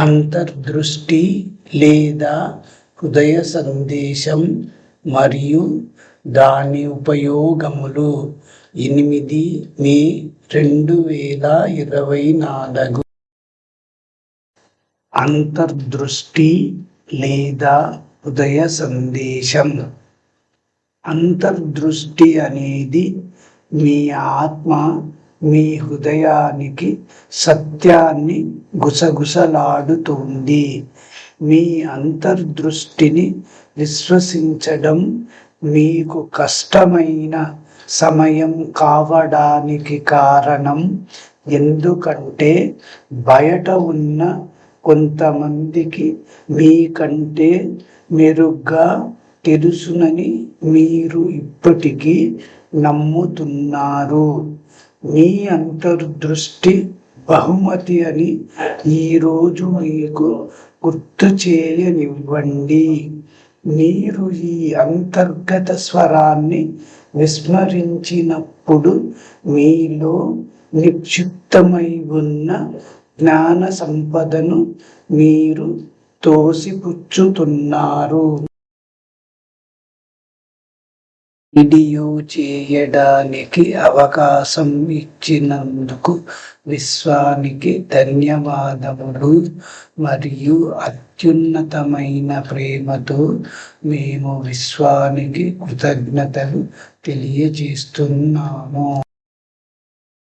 అంతర్దృష్టి లేదా హృదయ సందేశం మరియు దాని ఉపయోగములు ఎనిమిది మే రెండు వేల ఇరవై నాలుగు. అంతర్దృష్టి లేదా హృదయ సందేశం. అంతర్దృష్టి అనేది మీ ఆత్మ మీ హృదయానికి సత్యాన్ని గుసగుసలాడుతుంది. మీ అంతర్దృష్టిని విశ్వసించడం మీకు కష్టమైన సమయం కావడానికి కారణం. ఎందుకంటే బయట ఉన్న కొంతమందికి మీకంటే మెరుగ్గా తెలుసునని మీరు ఇప్పటికీ నమ్ముతున్నారు. మీ అంతర్దృష్టి బహుమతి అని ఈరోజు మీకు గుర్తు చేయనివ్వండి. మీరు ఈ అంతర్గత స్వరాన్ని విస్మరించినప్పుడు మీలో నిక్షిప్తమై ఉన్న జ్ఞాన సంపదను మీరు తోసిపుచ్చుతున్నారు. వీడియో చేయడానికి అవకాశం ఇచ్చినందుకు విశ్వానికి ధన్యవాదములు. మరియు అత్యున్నతమైన ప్రేమతో మేము విశ్వానికి కృతజ్ఞతలు తెలియజేస్తున్నాము.